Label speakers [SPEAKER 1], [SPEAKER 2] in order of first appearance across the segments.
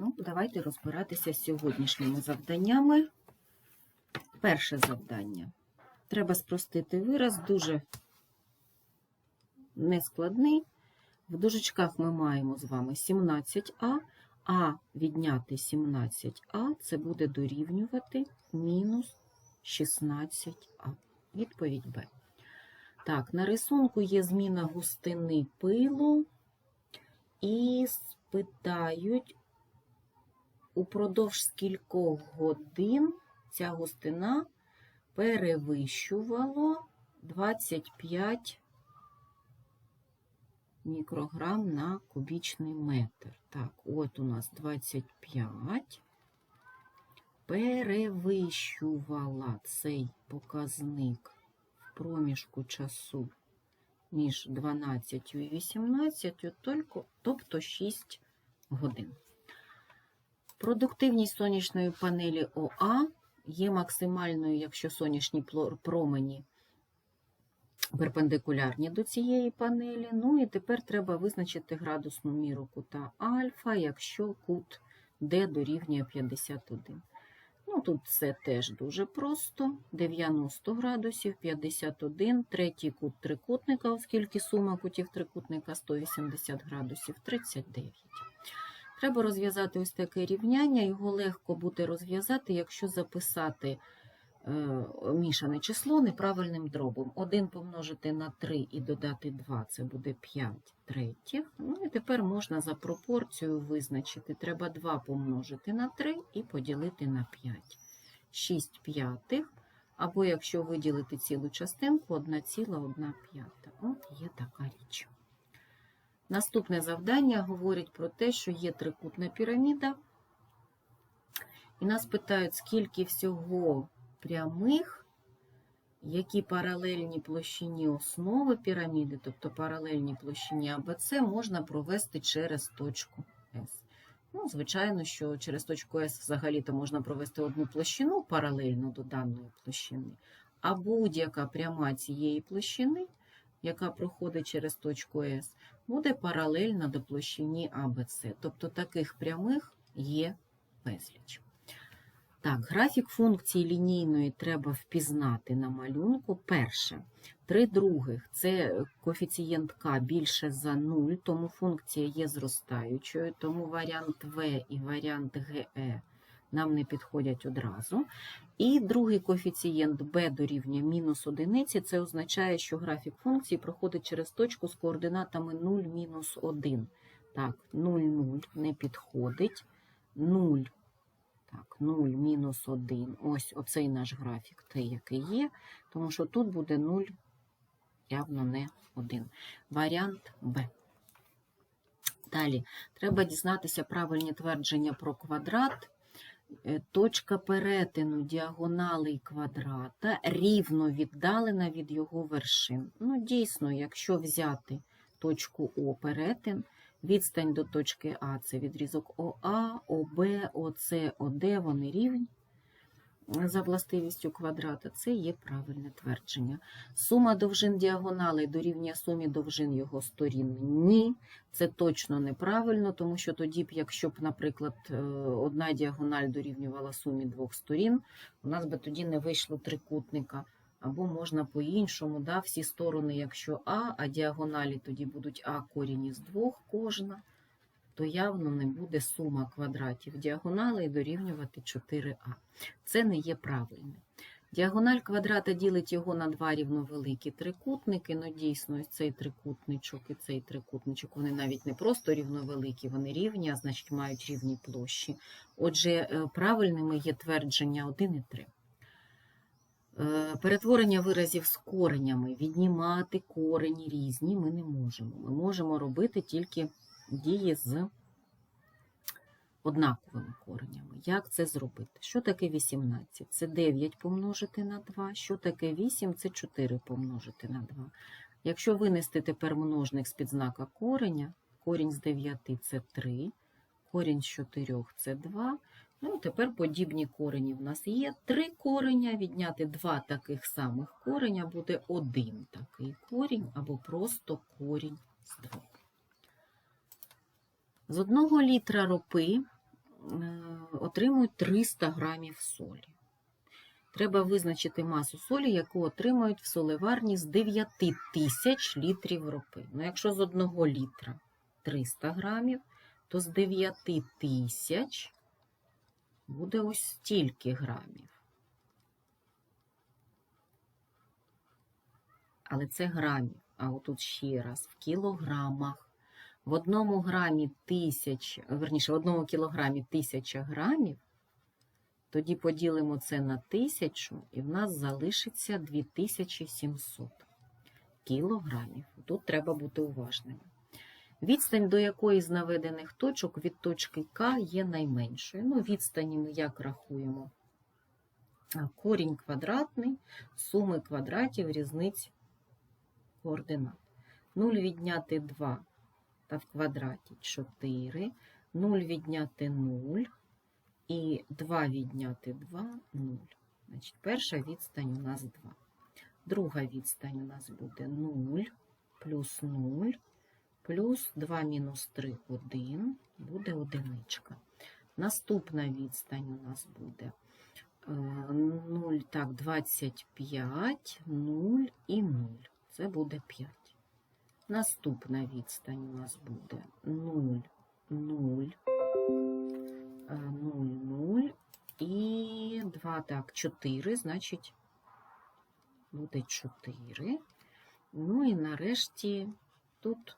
[SPEAKER 1] Ну, давайте розбиратися з сьогоднішніми завданнями. Перше завдання. Треба спростити вираз, дуже нескладний. В дужечках ми маємо з вами 17а, а відняти 17а це буде дорівнювати мінус 16а. Відповідь Б. Так, на рисунку є зміна густини пилу і спитають, упродовж скількох годин ця густина перевищувала 25 мікрограм на кубічний метр. Так, от у нас 25 перевищувала цей показник в проміжку часу між 12 і 18, тобто 6 годин. Продуктивність сонячної панелі ОА є максимальною, якщо сонячні промені перпендикулярні до цієї панелі. Ну і тепер треба визначити градусну міру кута альфа, якщо кут D дорівнює 51. Ну, тут це теж дуже просто. 90 градусів, 51, третій кут трикутника, оскільки сума кутів трикутника 180 градусів, 39. Треба розв'язати ось таке рівняння. Його легко буде розв'язати, якщо записати е, мішане число неправильним дробом. 1 помножити на 3 і додати 2 це буде 5 третіх. Ну і тепер можна за пропорцію визначити. Треба 2 помножити на 3 і поділити на 5. 6 п'ятих. Або якщо виділити цілу частинку, 1,1 п'ята. От є така річ. Наступне завдання говорить про те, що є трикутна піраміда. І нас питають, скільки всього прямих, які паралельні площині основи піраміди, тобто паралельні площині АБЦ, можна провести через точку С. Ну, звичайно, що через точку С взагалі-то можна провести одну площину паралельно до даної площини, а будь-яка пряма цієї площини, яка проходить через точку С, буде паралельна до площині АБЦ. Тобто таких прямих є безліч. Так, графік функції лінійної треба впізнати на малюнку. Перше, 3 других це коефіцієнт k більше за 0, тому функція є зростаючою, тому варіант В і варіант ГЕ нам не підходять одразу. І другий коефіцієнт b дорівнює мінус одиниці, це означає, що графік функції проходить через точку з координатами 0, мінус 1. Так, 0, 0 не підходить. 0 так, 0, мінус 1. Ось оцей наш графік, той, який є, тому що тут буде 0, явно не 1. Варіант Б. Далі, треба дізнатися правильні твердження про квадрат. Е, Точка перетину діагоналей квадрата рівно віддалена від його вершин. Ну, дійсно, якщо взяти точку О перетин, Відстань до точки А це відрізок ОА, ОБ, ОЦ, ОД, вони рівні за властивістю квадрата. Це є правильне твердження. Сума довжин діагоналей дорівнює сумі довжин його сторін. Ні, це точно неправильно, тому що тоді б, якщо б, наприклад, е, одна діагональ дорівнювала сумі двох сторін, у нас би тоді не вийшло трикутника. Або можна по-іншому, да, всі сторони, якщо А, а діагоналі тоді будуть А корінь із двох кожна, то явно не буде сума квадратів діагоналей дорівнювати 4А. Це не є правильним. Діагональ квадрата ділить його на два рівновеликі трикутники. Ну, дійсно, цей трикутничок і цей трикутничок, вони навіть не просто рівновеликі, вони рівні, а значить мають рівні площі. Отже, е, правильними є твердження 1 і 3. Е, Перетворення виразів з коренями, віднімати корені різні ми не можемо. Ми можемо робити тільки дії з однаковими коренями. Як це зробити? Що таке 18? Це 9 помножити на 2. Що таке 8? Це 4 помножити на 2. Якщо винести тепер множник з-під знака кореня, корінь з 9 це 3, корінь з 4 це 2. Ну, тепер подібні корені в нас є. Три кореня, відняти два таких самих кореня буде один такий корінь або просто корінь з двох. З одного літра ропи отримують 300 грамів солі. Треба визначити масу солі, яку отримують в солеварні з 9 тисяч літрів ропи. Ну, якщо з 1 літра 300 грамів, то з 9 тисяч буде ось стільки грамів. Але це грамів. А отут ще раз в кілограмах. В одному грамі тисяч, верніше, в одному кілограмі тисяча грамів, тоді поділимо це на тисячу, і в нас залишиться 2700 кілограмів. Тут треба бути уважними. Відстань до якої з наведених точок від точки К є найменшою. Ну, відстані ми як рахуємо? Корінь квадратний, суми квадратів, різниць координат. 0 відняти 2 та в квадраті 4, 0 відняти 0 і 2 відняти 2 0. Значить, перша відстань у нас 2. Друга відстань у нас буде 0 плюс 0 плюс 2 мінус 3 1 буде одиничка. Наступна відстань у нас буде 0, так, 25, 0 і 0. Це буде 5. Наступна відстань у нас буде 0, 0, 0, 0 і 2, так, 4, значить, буде 4. Ну і нарешті тут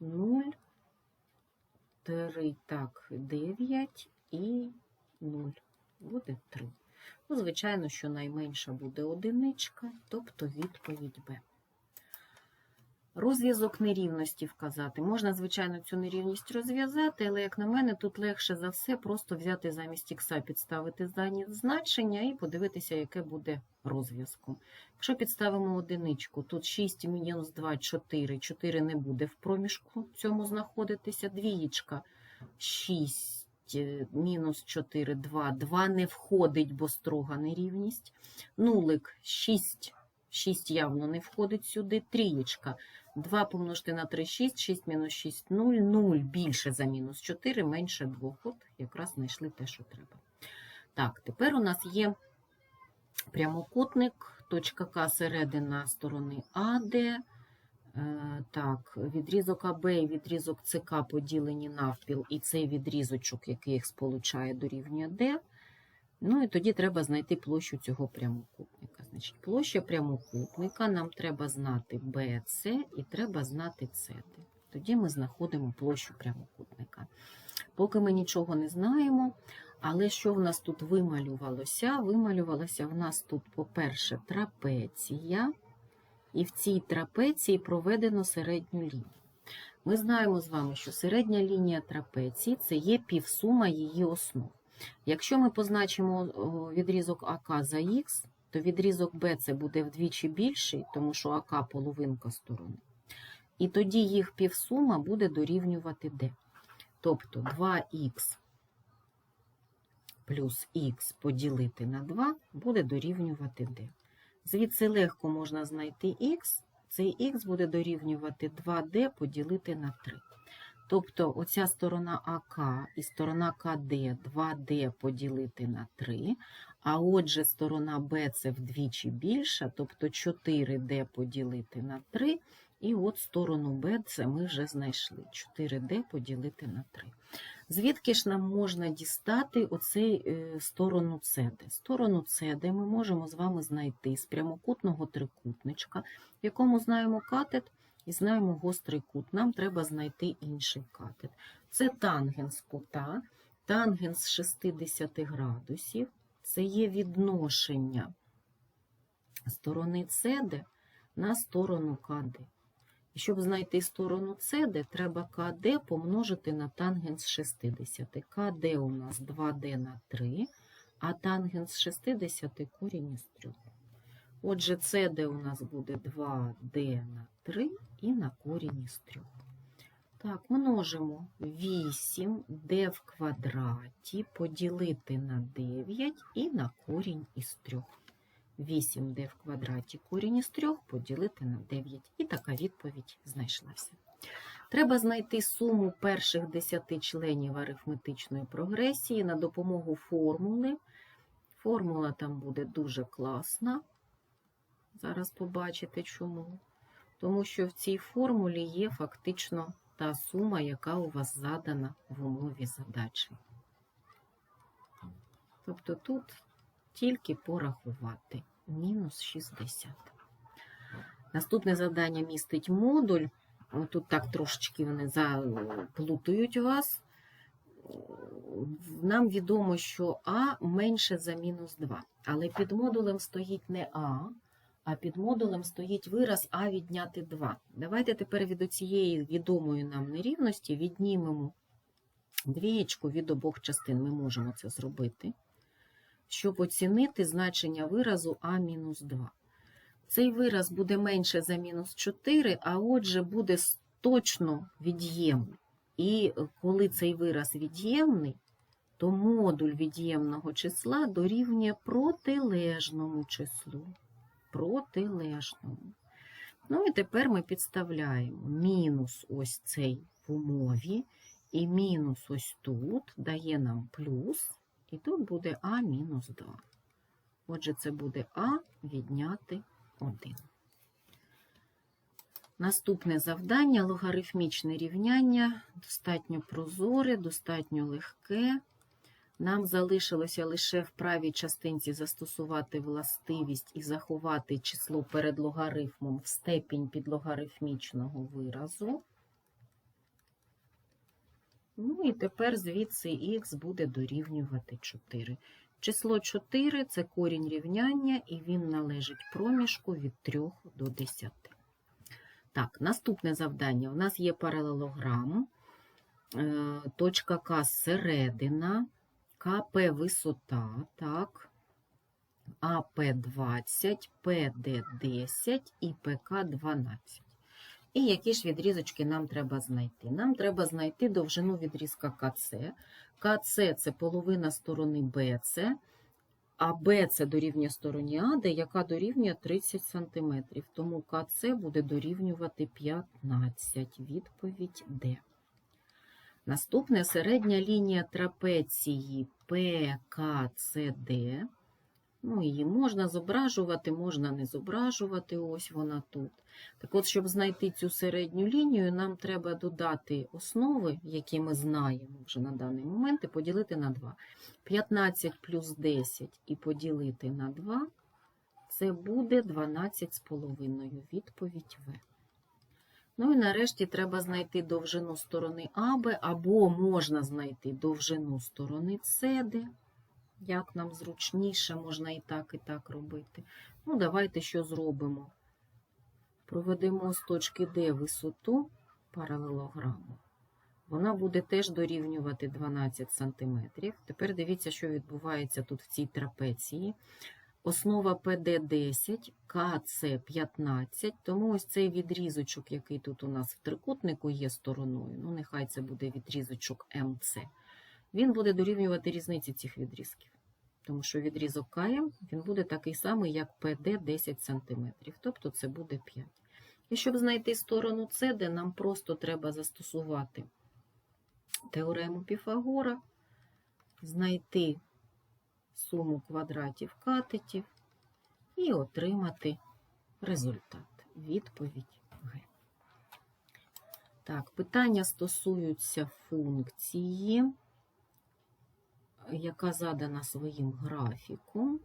[SPEAKER 1] 0, 3, так, 9 і 0. Буде 3. Ну, звичайно, що найменша буде одиничка, тобто відповідь Б. Розв'язок нерівності вказати. Можна, звичайно, цю нерівність розв'язати, але, як на мене, тут легше за все просто взяти замість ікса, підставити дані значення і подивитися, яке буде розв'язком. Якщо підставимо одиничку, тут 6 мінус 2 – 4, 4 не буде в проміжку цьому знаходитися. Двієчка 6 мінус 4, 2, 2 не входить, бо строга нерівність. Нулик 6, 6 явно не входить сюди. Трієчка 2 помножити на 3, 6, 6 мінус 6, 0, 0 більше за мінус 4, менше 2. От якраз знайшли те, що треба. Так, тепер у нас є прямокутник, точка К середина сторони АД. Е, Так, відрізок АБ і відрізок ЦК поділені навпіл, і цей відрізочок, який їх сполучає, дорівнює D. Ну і тоді треба знайти площу цього прямокутника. Значить, площа прямокутника нам треба знати BC і треба знати CD. Тоді ми знаходимо площу прямокутника. Поки ми нічого не знаємо, але що в нас тут вималювалося? Вималювалося в нас тут, по-перше, трапеція, і в цій трапеції проведено середню лінію. Ми знаємо з вами, що середня лінія трапеції це є півсума її основ. Якщо ми позначимо відрізок АК за х, то відрізок БЦ буде вдвічі більший, тому що АК половинка сторони. І тоді їх півсума буде дорівнювати D. Тобто 2х плюс х поділити на 2 буде дорівнювати D. Звідси легко можна знайти х, цей х буде дорівнювати 2D поділити на 3. Тобто оця сторона АК і сторона КД 2D поділити на 3, а отже сторона Б це вдвічі більша, тобто 4D поділити на 3, і от сторону Б це ми вже знайшли. 4D поділити на 3. Звідки ж нам можна дістати оцей е, сторону СД? Сторону СД ми можемо з вами знайти з прямокутного трикутничка, в якому знаємо катет, і знаємо гострий кут. Нам треба знайти інший катет. Це тангенс кута, тангенс 60 градусів. Це є відношення сторони СД на сторону КД. І щоб знайти сторону СД, треба КД помножити на тангенс 60. КД у нас 2D на 3, а тангенс 60 корінь із 3. Отже, CD у нас буде 2D на 3 і на корінь із 3. Так, множимо 8D в квадраті поділити на 9 і на корінь із 3. 8D в квадраті корінь із 3 поділити на 9. І така відповідь знайшлася. Треба знайти суму перших 10 членів арифметичної прогресії на допомогу формули. Формула там буде дуже класна. Зараз побачите чому. Тому що в цій формулі є фактично та сума, яка у вас задана в умові задачі. Тобто тут тільки порахувати мінус 60. Наступне завдання містить модуль. Тут так трошечки вони заплутують вас. Нам відомо, що А менше за мінус 2. Але під модулем стоїть не А, а під модулем стоїть вираз А відняти 2. Давайте тепер від цієї відомої нам нерівності віднімемо двієчку від обох частин. Ми можемо це зробити, щоб оцінити значення виразу А-2. Цей вираз буде менше за мінус 4, а отже буде точно від'ємний. І коли цей вираз від'ємний, то модуль від'ємного числа дорівнює протилежному числу. Протилежному. Ну і тепер ми підставляємо мінус ось цей в умові, і мінус ось тут дає нам плюс, і тут буде А мінус 2. Отже, це буде А відняти 1. Наступне завдання логарифмічне рівняння, достатньо прозоре, достатньо легке. Нам залишилося лише в правій частинці застосувати властивість і заховати число перед логарифмом в степінь підлогарифмічного виразу. Ну і тепер звідси х буде дорівнювати 4. Число 4 це корінь рівняння, і він належить проміжку від 3 до 10. Так, наступне завдання. У нас є паралелограм, е, точка К середина, КП висота, так, АП 20, ПД 10 і ПК 12. І які ж відрізочки нам треба знайти? Нам треба знайти довжину відрізка КЦ. КЦ це половина сторони БЦ, а БЦ дорівнює стороні АД, яка дорівнює 30 см. Тому КЦ буде дорівнювати 15. Відповідь Д. Наступне середня лінія трапеції ПКЦД. Ну, її можна зображувати, можна не зображувати, ось вона тут. Так от, щоб знайти цю середню лінію, нам треба додати основи, які ми знаємо вже на даний момент, і поділити на 2. 15 плюс 10 і поділити на 2 це буде 12,5. Відповідь В. Ну і нарешті треба знайти довжину сторони АБ, або можна знайти довжину сторони СД. Як нам зручніше, можна і так, і так робити. Ну, давайте що зробимо? Проведемо з точки D висоту паралелограму. Вона буде теж дорівнювати 12 см. Тепер дивіться, що відбувається тут в цій трапеції. Основа ПД 10, КЦ 15, тому ось цей відрізочок, який тут у нас в трикутнику є стороною, ну нехай це буде відрізочок МЦ, він буде дорівнювати різниці цих відрізків. Тому що відрізок КМ він буде такий самий, як ПД 10 см, тобто це буде 5. І щоб знайти сторону СД, нам просто треба застосувати теорему Піфагора, знайти суму квадратів катетів і отримати результат. Відповідь Г. Так, питання стосуються функції, яка задана своїм графіком.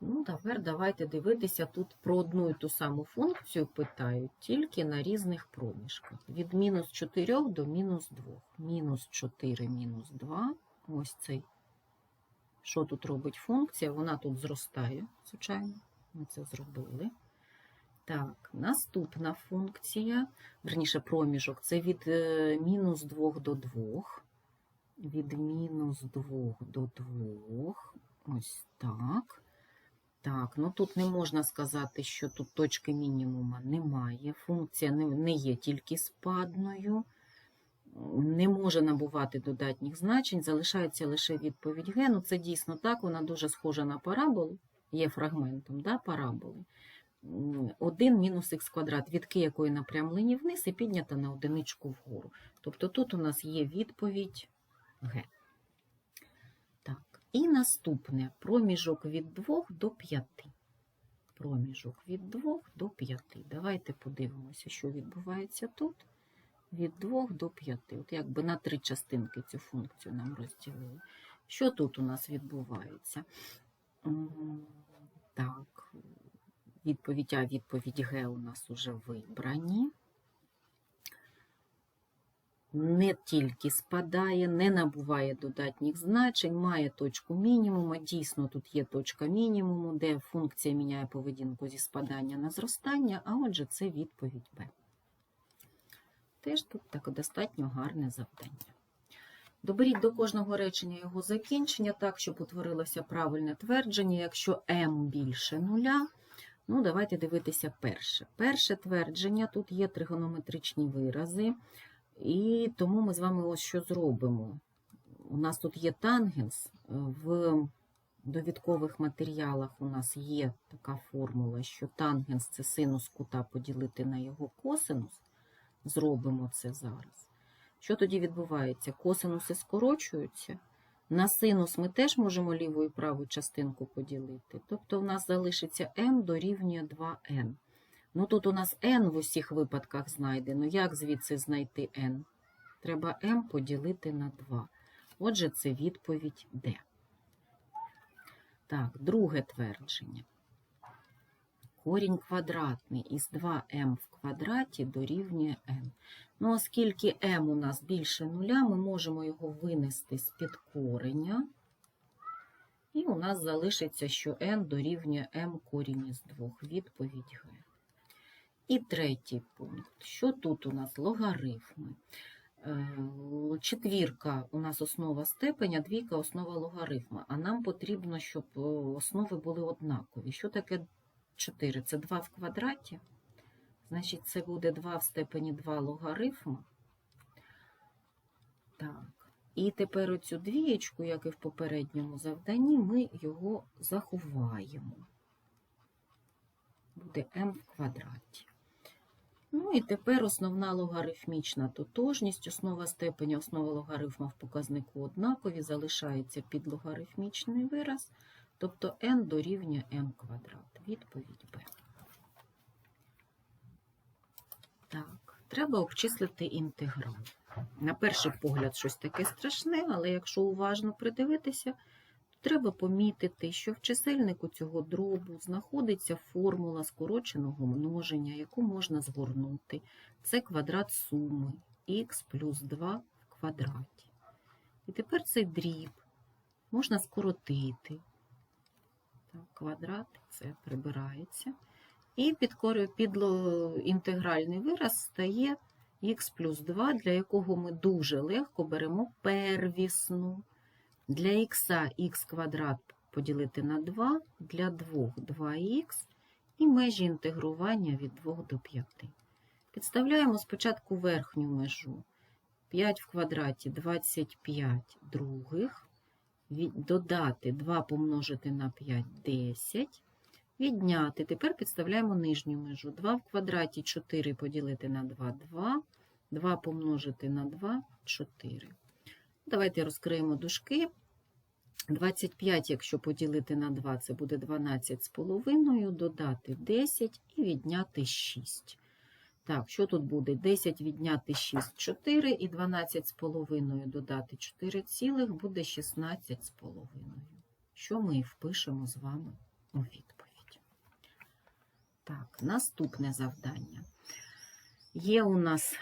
[SPEAKER 1] Ну, тепер давайте дивитися тут про одну і ту саму функцію питають, тільки на різних проміжках. Від мінус 4 до мінус 2. Мінус 4, мінус 2. Ось цей. Що тут робить функція? Вона тут зростає, звичайно. Ми це зробили. Так, наступна функція, верніше проміжок, це від е, мінус 2 до 2. Від мінус 2 до 2. Ось так. Так, ну тут не можна сказати, що тут точки мінімума немає. Функція не, не є тільки спадною, не може набувати додатніх значень, залишається лише відповідь Г. Ну, це дійсно так, вона дуже схожа на параболу, є фрагментом да, параболи. 1 мінус х квадрат, відки якої напрямлені вниз і піднята на одиничку вгору. Тобто тут у нас є відповідь Г. Так, і наступне проміжок від 2 до 5. Проміжок від 2 до 5. Давайте подивимося, що відбувається тут. Від 2 до 5. От якби на три частинки цю функцію нам розділили. Що тут у нас відбувається? Так, відповідь А, відповідь Г у нас уже вибрані. Не тільки спадає, не набуває додатніх значень, має точку мінімуму. Дійсно, тут є точка мінімуму, де функція міняє поведінку зі спадання на зростання, а отже, це відповідь Б. Теж тут так достатньо гарне завдання. Доберіть до кожного речення його закінчення так, щоб утворилося правильне твердження. Якщо m більше нуля, ну давайте дивитися перше. Перше твердження, тут є тригонометричні вирази, і тому ми з вами ось що зробимо. У нас тут є тангенс, в довідкових матеріалах у нас є така формула, що тангенс це синус кута поділити на його косинус. Зробимо це зараз. Що тоді відбувається? Косинуси скорочуються. На синус ми теж можемо ліву і праву частинку поділити. Тобто в нас залишиться m дорівнює 2n. Ну тут у нас n в усіх випадках знайдено. Як звідси знайти n? Треба m поділити на 2. Отже, це відповідь D. Так, друге твердження. Корінь квадратний із 2m в квадраті дорівнює n. Ну, оскільки m у нас більше нуля, ми можемо його винести з-під кореня. І у нас залишиться, що n дорівнює m корінь із 2. Відповідь Г. І третій пункт. Що тут у нас? Логарифми. Е, Четвірка у нас основа степеня, двійка основа логарифма. А нам потрібно, щоб е, основи були однакові. Що таке 4? Це 2 в квадраті. Значить, це буде 2 в степені 2 логарифма. Так. І тепер оцю двієчку, як і в попередньому завданні, ми його заховаємо. Буде m в квадраті. Ну і тепер основна логарифмічна тотожність, основа степеня, основа логарифма в показнику однакові, залишається підлогарифмічний вираз, тобто n дорівнює m квадрат. Відповідь Б. Так, треба обчислити інтеграл. На перший погляд, щось таке страшне, але якщо уважно придивитися, то треба помітити, що в чисельнику цього дробу знаходиться формула скороченого множення, яку можна згорнути. Це квадрат суми х плюс 2 в квадраті. І тепер цей дріб можна скоротити. Так, квадрат це прибирається. І під, кор- інтегральний вираз стає х плюс 2, для якого ми дуже легко беремо первісну. Для х х квадрат поділити на 2, для 2 2х і межі інтегрування від 2 до 5. Підставляємо спочатку верхню межу. 5 в квадраті 25 других. Додати 2 помножити на 5 10. Відняти. Тепер підставляємо нижню межу. 2 в квадраті 4 поділити на 2 2. 2 помножити на 2 4. Давайте розкриємо дужки. 25, якщо поділити на 2, це буде 12 з половиною, додати 10 і відняти 6. Так, що тут буде? 10 відняти 6 – 4, і 12 з половиною додати 4 цілих буде 16 з половиною. Що ми впишемо з вами у відповідь. Так, наступне завдання. Є у нас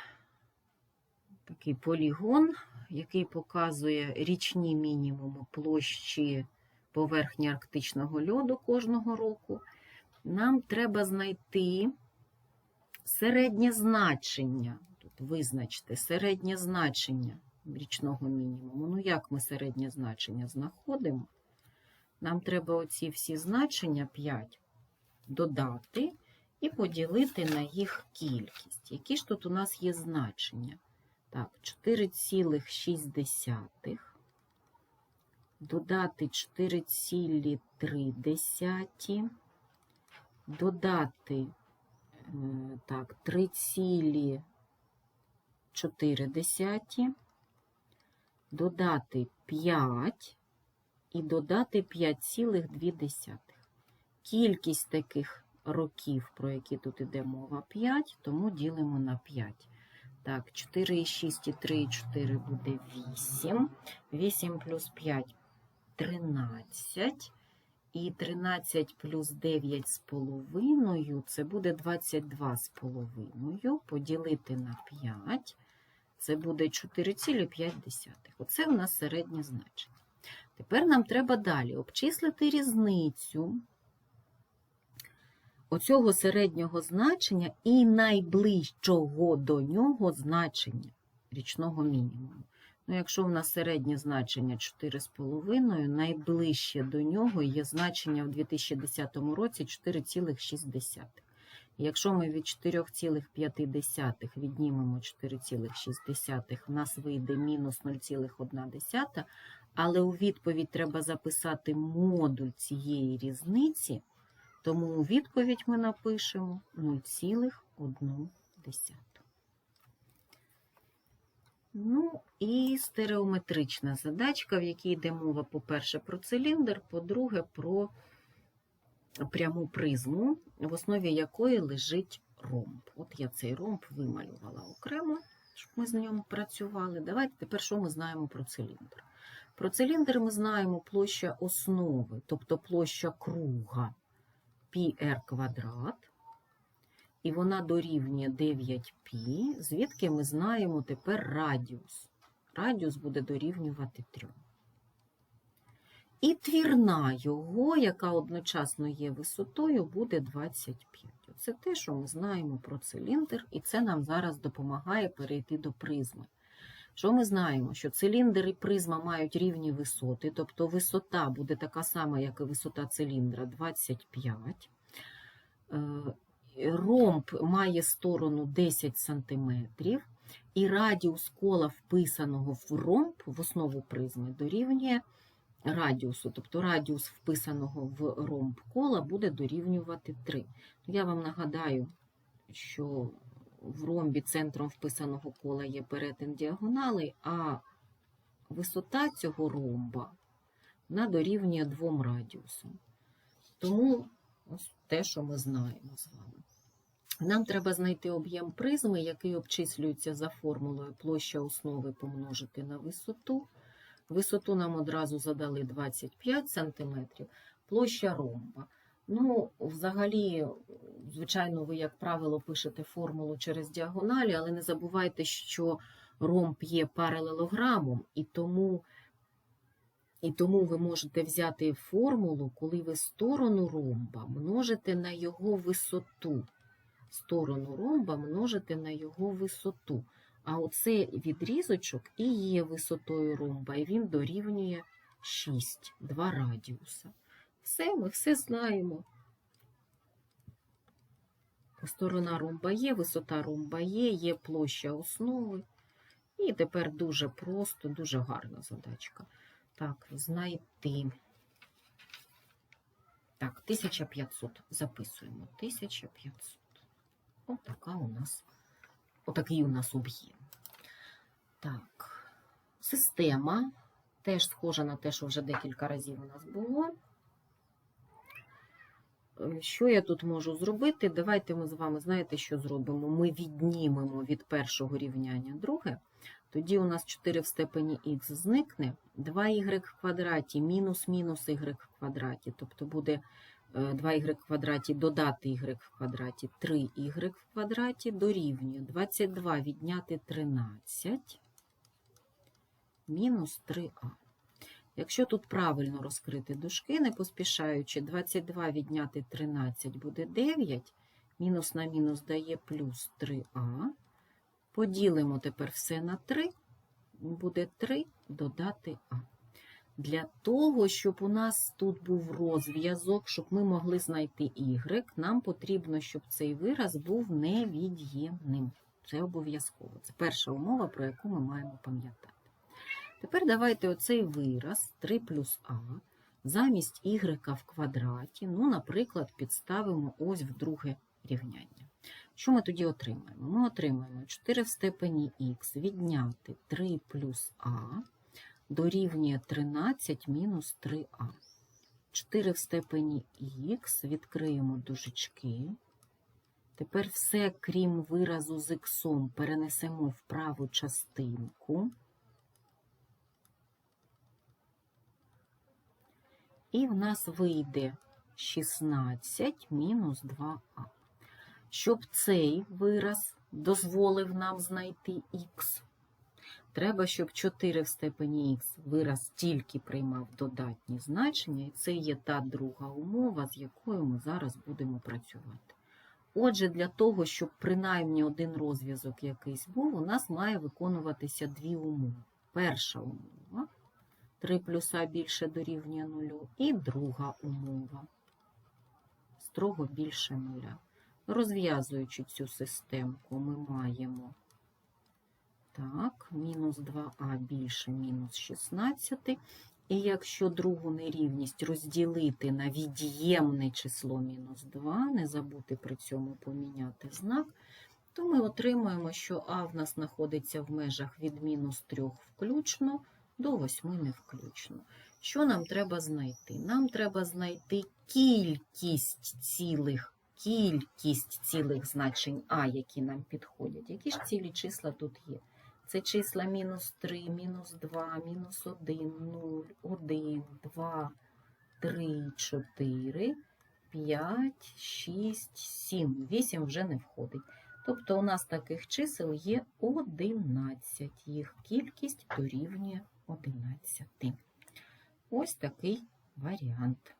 [SPEAKER 1] такий полігон, який показує річні мінімуми площі поверхні арктичного льоду кожного року. Нам треба знайти середнє значення. Тут визначте середнє значення річного мінімуму. Ну, як ми середнє значення знаходимо? Нам треба оці всі значення 5 додати і поділити на їх кількість. Які ж тут у нас є значення? Так, 4,6 додати 4,3, додати е, так, 3,4, додати 5 і додати 5,2. Кількість таких років, про які тут іде мова, 5, тому ділимо на 5. Так, 4,6 і 3,4 буде 8. 8 плюс 5 – 13. І 13 плюс 9 з половиною – це буде 22 з половиною. Поділити на 5 – це буде 4,5. Оце у нас середнє значення. Тепер нам треба далі обчислити різницю оцього середнього значення і найближчого до нього значення річного мінімуму. Ну, якщо в нас середнє значення 4,5, найближче до нього є значення в 2010 році 4,6. Якщо ми від 4,5 віднімемо 4,6, в нас вийде мінус 0,1, але у відповідь треба записати модуль цієї різниці, тому у відповідь ми напишемо 0,1. Ну і стереометрична задачка, в якій йде мова, по-перше, про циліндр, по-друге, про пряму призму, в основі якої лежить ромб. От я цей ромб вималювала окремо, щоб ми з ним працювали. Давайте тепер що ми знаємо про циліндр. Про циліндр ми знаємо площа основи, тобто площа круга πr квадрат, і вона дорівнює 9π, звідки ми знаємо тепер радіус. Радіус буде дорівнювати 3. І твірна його, яка одночасно є висотою, буде 25. Це те, що ми знаємо про циліндр, і це нам зараз допомагає перейти до призми. Що ми знаємо? Що циліндр і призма мають рівні висоти, тобто висота буде така сама, як і висота циліндра 25. Ромб має сторону 10 см, і радіус кола, вписаного в ромб в основу призми, дорівнює радіусу, тобто радіус вписаного в ромб кола буде дорівнювати 3. Я вам нагадаю, що в ромбі центром вписаного кола є перетин діагоналей, а висота цього ромба вона дорівнює двом радіусам. Тому ось те, що ми знаємо з вами. Нам треба знайти об'єм призми, який обчислюється за формулою площа основи помножити на висоту. Висоту нам одразу задали 25 см, площа ромба. Ну, взагалі, звичайно, ви, як правило, пишете формулу через діагоналі, але не забувайте, що ромб є паралелограмом, і тому, і тому ви можете взяти формулу, коли ви сторону ромба множите на його висоту. Сторону ромба множите на його висоту. А оцей відрізочок і є висотою ромба, і він дорівнює 6, 2 радіуса. Все, ми все знаємо. Сторона ромба є, висота ромба є, є площа основи. І тепер дуже просто, дуже гарна задачка. Так, знайти. Так, 1500. Записуємо. 1500. Отака у нас, отакий у нас об'єм. Так, система теж схожа на те, що вже декілька разів у нас було. Що я тут можу зробити? Давайте ми з вами, знаєте, що зробимо? Ми віднімемо від першого рівняння друге. Тоді у нас 4 в степені х зникне, 2y в квадраті мінус мінус y в квадраті, тобто буде 2y в квадраті додати y в квадраті 3y в квадраті дорівнює 22 відняти 13 мінус 3а. Якщо тут правильно розкрити дужки, не поспішаючи, 22 відняти 13 буде 9, мінус на мінус дає плюс 3а. Поділимо тепер все на 3, буде 3 додати а. Для того, щоб у нас тут був розв'язок, щоб ми могли знайти y, нам потрібно, щоб цей вираз був невід'ємним. Це обов'язково. Це перша умова, про яку ми маємо пам'ятати. Тепер давайте оцей вираз 3 плюс а Замість y в квадраті, ну, наприклад, підставимо ось в друге рівняння. Що ми тоді отримаємо? Ми отримаємо 4 в степені х відняти 3 плюс а дорівнює 13 мінус 3а. 4 в степені х, відкриємо дужечки. Тепер все, крім виразу з х, перенесемо в праву частинку. І в нас вийде 16 мінус 2а. Щоб цей вираз дозволив нам знайти х, треба, щоб 4 в степені х вираз тільки приймав додатні значення, і це є та друга умова, з якою ми зараз будемо працювати. Отже, для того, щоб принаймні один розв'язок якийсь був, у нас має виконуватися дві умови. Перша умова 3 плюс а більше дорівнює 0, і друга умова строго більше нуля. Розв'язуючи цю системку, ми маємо так, мінус 2а більше мінус 16. І якщо другу нерівність розділити на від'ємне число мінус 2, не забути при цьому поміняти знак, то ми отримуємо, що а в нас знаходиться в межах від мінус 3 включно до 8 не включно. Що нам треба знайти? Нам треба знайти кількість цілих, кількість цілих значень А, які нам підходять. Які ж цілі числа тут є? Це числа мінус 3, мінус 2, мінус 1, 0, 1, 2, 3, 4, 5, 6, 7. 8 вже не входить. Тобто у нас таких чисел є 11. Їх кількість дорівнює 11. Ось такий варіант.